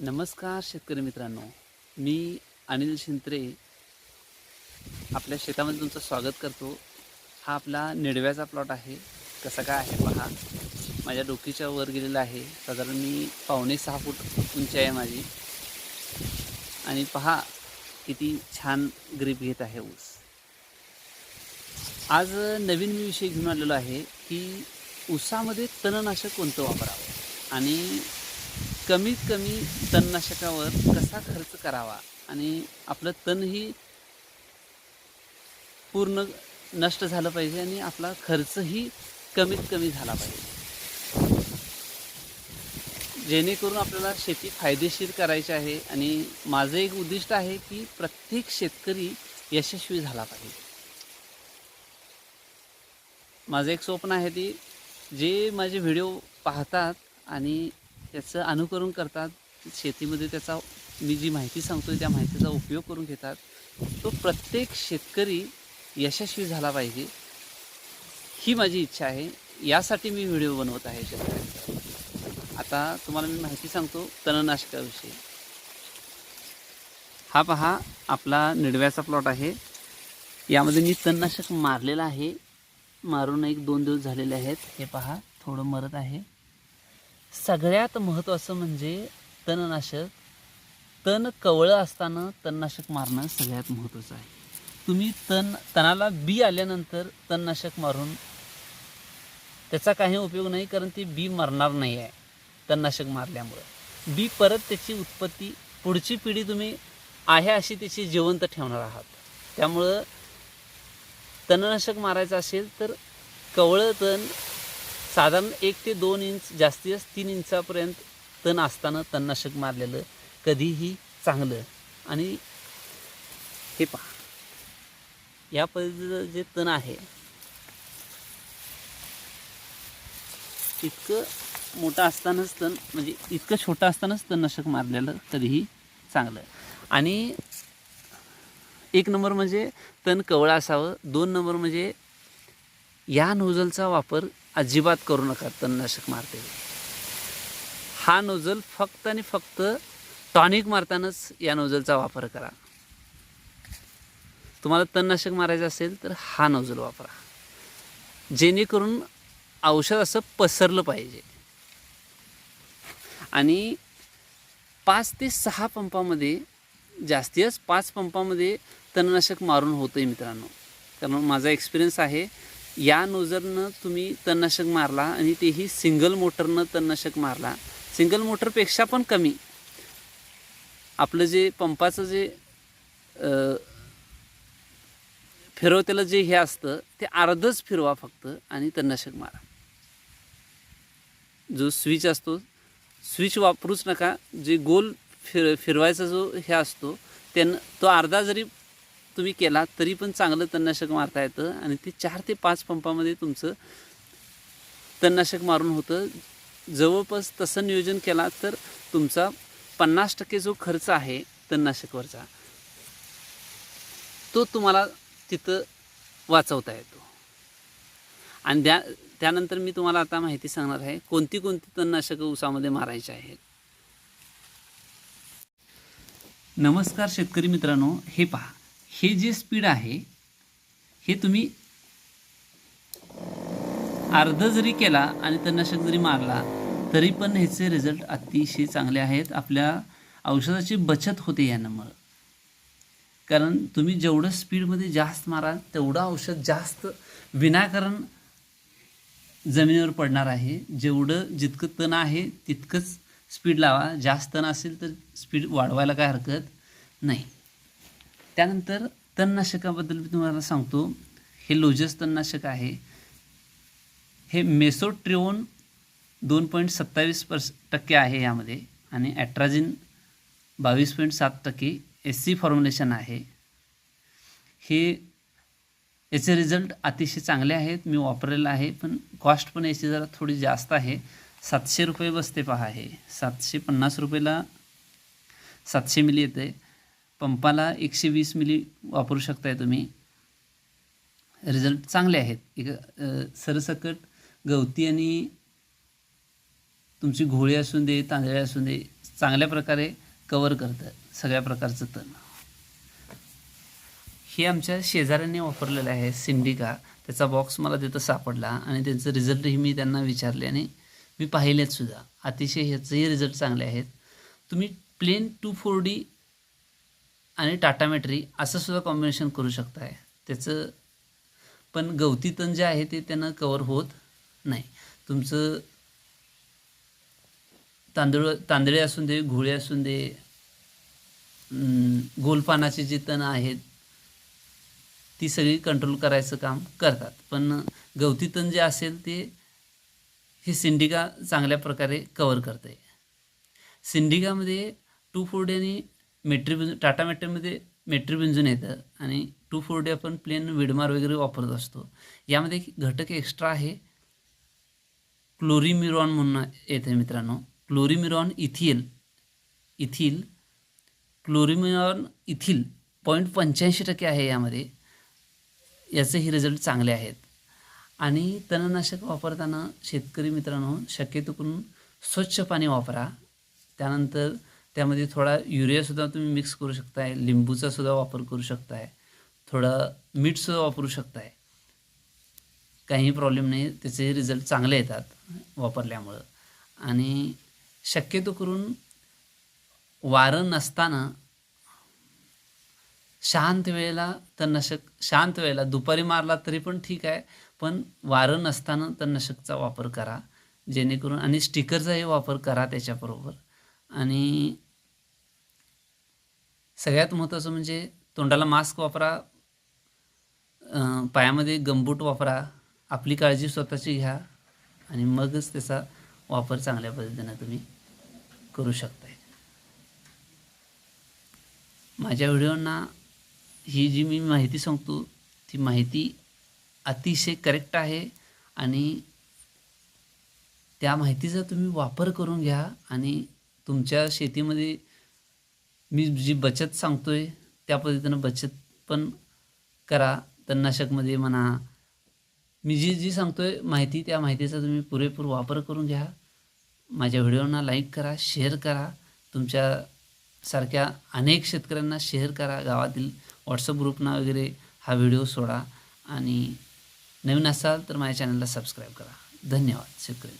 नमस्कार शेतकरी मित्रांनो. मी अनिल शिंत्रे आपल्या शेतामध्ये तुमचं स्वागत करतो. हा आपला निडव्याचा प्लॉट आहे. कसा काय आहे पहा. माझ्या डोकीच्या वर गेलेला आहे. साधारण मी पावणे सहा फूट उंची आहे माझी. आणि पहा किती छान ग्रीप घेत आहे ऊस. आज नवीन मी विषय घेऊन आलेलो आहे की ऊसामध्ये तणनाशक कोणतं वापरावं? आणि कमीत कमी तणनाशकावर कसा खर्च करावा? आणि आपलं तणही पूर्ण नष्ट झालं पाहिजे आणि आपला खर्चही कमीत कमी झाला पाहिजे. जेणेकरून आपल्याला शेती फायदेशीर करायची आहे आणि माझं एक उद्दिष्ट आहे की प्रत्येक शेतकरी यशस्वी झाला पाहिजे. माझं एक स्वप्न आहे ती जे माझे व्हिडिओ पाहतात आणि त्याचं अनुकरण करतात. शेतीमध्ये त्याचा मी जी माहिती सांगतो त्या माहितीचा उपयोग करून घेतात. तो प्रत्येक शेतकरी यशस्वी झाला पाहिजे ही माझी इच्छा आहे. यासाठी मी व्हिडिओ बनवत आहे शेतकऱ्यांचा आता तुम्हाला मी माहिती सांगतो तणनाशकाविषयी. हा पहा आपला निडव्याचा प्लॉट आहे. यामध्ये मी तणनाशक मारलेलं आहे. मारून एक दोन दिवस झालेले आहेत. हे पहा थोडं मरत आहे. सगळ्यात महत्त्वाचं म्हणजे तणनाशक. तण कवळं असताना तणनाशक मारणं सगळ्यात महत्त्वाचं आहे. तुम्ही तण तणाला बी आल्यानंतर तणनाशक मारून त्याचा काही उपयोग नाही कारण ती बी मरणार नाही आहे तणनाशक मारल्यामुळं. बी परत त्याची उत्पत्ती पुढची पिढी तुम्ही आहे अशी त्याची जिवंत ठेवणार आहात. त्यामुळं तणनाशक मारायचं असेल तर कवळं तण साधारण एक ते दोन इंच जास्तीत जास्त तीन इंचापर्यंत तण असताना तणनाशक मारलेलं कधीही चांगलं. आणि हे पहा. या पद्धतीचं जे तण आहे इतकं मोठं असतानाच तण म्हणजे इतकं छोटं असतानाच तणनाशक मारलेलं कधीही चांगलं. आणि एक नंबर म्हणजे तण कवळं असावं दोन नंबर म्हणजे या नोझलचा वापर अजिबात करू नका तणनाशक मारते. हा नोझल फक्त आणि फक्त टॉनिक मारतानाच या नोझलचा वापर करा. तुम्हाला तणनाशक मारायचं असेल तर हा नोझल वापरा. जेणेकरून औषध असं पसरलं पाहिजे. आणि पाच ते सहा पंपामध्ये जास्तीच पाच पंपामध्ये तणनाशक मारून होतं आहे मित्रांनो. कारण माझा एक्सपिरियन्स आहे या नोजरनं तुम्ही तणनाशक मारला आणि तेही सिंगल मोटरनं तणनाशक मारला. सिंगल मोटरपेक्षा पण कमी. आपलं जे पंपाचं जे फिरवतेलं जे हे असतं ते अर्धच फिरवा फक्त आणि तणनाशक मारा. जो स्विच असतो स्विच वापरूच नका. जे गोल फिर फिरवायचा जो हे असतो त्यानं तो अर्धा जरी तुम्ही केला तरी पण चांगलं तणनाशक मारता येतं आणि ते चार ते पाच पंपामध्ये तुमचं तणनाशक मारून होतं. जवळपास तसं नियोजन केला तर तुमचा पन्नास टक्के जो खर्च आहे तणनाशकवरचा तो तुम्हाला तिथं वाचवता येतो. आणि त्या त्यानंतर मी तुम्हाला आता माहिती सांगणार आहे कोणती कोणती तणनाशकं उसामध्ये मारायची आहेत. नमस्कार शेतकरी मित्रांनो हे पहा. हे जे स्पीड आहे हे तुम्ही अर्ध जरी केला आणि तणनाशक जरी मारला तरी पण ह्याचे रिझल्ट अतिशय चांगले आहेत. आपल्या औषधाची बचत होते यानंमुळं कारण तुम्ही जेवढं स्पीडमध्ये जास्त माराल तेवढं औषध जास्त विनाकारण जमिनीवर पडणार आहे. जेवढं जितकं तण आहे तितकंच स्पीड लावा. जास्त तण असेल तर स्पीड वाढवायला काय हरकत नाही. त्यानंतर तणनाशकाबद्दल मी तुम्हाला सांगतो. हे लोजस तणनाशक आहे. हे मेसोट्रिओन दोन पॉईंट सत्तावीस पर्स टक्के आहे यामध्ये आणि ॲट्राजिन बावीस पॉईंट सात टक्के एस सी फॉर्म्युलेशन आहे. हे याचे रिझल्ट अतिशय चांगले आहेत. मी वापरलेलं आहे पण कॉस्ट पण याची जरा थोडी जास्त आहे. सातशे रुपये बसते पहा हे. सातशे पन्नास रुपयेला सातशे मिली येते. पंपाला एकशे वीस मिली वापरू शकताय तुम्ही. रिझल्ट चांगले आहेत. एक सरसकट गवती आणि तुमची घोळी असून दे तांदळे असून दे चांगल्या प्रकारे कवर करतं सगळ्या प्रकारचं तण. हे आमच्या शेजाऱ्यांनी वापरलेलं आहे सिंडिका. त्याचा बॉक्स मला तिथं सापडला आणि त्यांचं रिझल्टही मी त्यांना विचारले आणि मी पाहिलेत सुद्धा. अतिशय ह्याचेही रिझल्ट चांगले आहेत. तुम्ही प्लेन टू फोर डी आणि टाटामेट्री असं सुद्धा कॉम्बिनेशन करू शकताय. त्याचं पण गवती तण जे आहे ते त्यांना कवर होत नाही. तुमचं तांदूळ तांदळे असून दे घोळे असून दे गोलपानाचे जे तण आहेत ती सगळी कंट्रोल करायचं काम करतात. पण गवती तण जे असेल ते हे सिंडिका चांगल्या प्रकारे कवर करते सिंडिकामध्ये टू फोर्डी आणि मेट्रीबिंज टाटा मेट्रीमध्ये मेट्रीबिंजून येतं आणि टू फोर्टी आपण प्लेन विडमार वगैरे वापरत असतो. यामध्ये एक घटक एक्स्ट्रा आहे. क्लोरीमिरॉन म्हणून येते मित्रांनो. Chlorimuron ethyl ethyl chlorimuron ethyl point पंच्याऐंशी टक्के आहे यामध्ये. याचेही रिझल्ट चांगले आहेत. आणि तणनाशक वापरताना शेतकरी मित्रांनो शक्यतो करून स्वच्छ पाणी वापरा. त्यानंतर त्यामध्ये थोडा युरियासुद्धा तुम्ही मिक्स करू शकताय लिंबूचा सुद्धा वापर करू शकताय थोडं मीठसुद्धा वापरू शकताय. काही प्रॉब्लेम नाही त्याचे रिझल्ट चांगले येतात वापरल्यामुळं. आणि शक्यतो करून वारं नसताना शांत वेळेला तणनाशक शांत वेळेला दुपारी मारला तरी पण ठीक आहे पण वारं नसताना तणनाशकचा वापर करा. जेणेकरून आणि स्टिकरचाही वापर करा त्याच्याबरोबर. आणि सगळ्यात महत्त्वाचं म्हणजे तोंडाला मास्क वापरा पायामध्ये गंबूट वापरा आपली काळजी स्वतःची घ्या आणि मगच त्याचा वापर चांगल्या पद्धतीनं तुम्ही करू शकताय. माझ्या व्हिडिओंना ही जी मी माहिती सांगतो ती माहिती अतिशय करेक्ट आहे आणि त्या माहितीचा तुम्ही वापर करून घ्या आणि तुमच्या शेतीमध्ये मी जी बचत सांगतोय त्या पद्धतीनं बचत पण करा. तणनाशकमध्ये म्हणा. मी जी जी सांगतोय माहिती त्या माहितीचा तुम्ही पुरेपूर वापर करून घ्या. माझ्या व्हिडिओना लाईक करा शेअर करा. तुमच्या सारख्या अनेक शेतकऱ्यांना शेअर करा. गावातील व्हॉट्सअप ग्रुपना वगैरे हा व्हिडिओ सोडा. आणि नवीन असाल तर माझ्या चॅनलला सबस्क्राईब करा. धन्यवाद शेतकरी.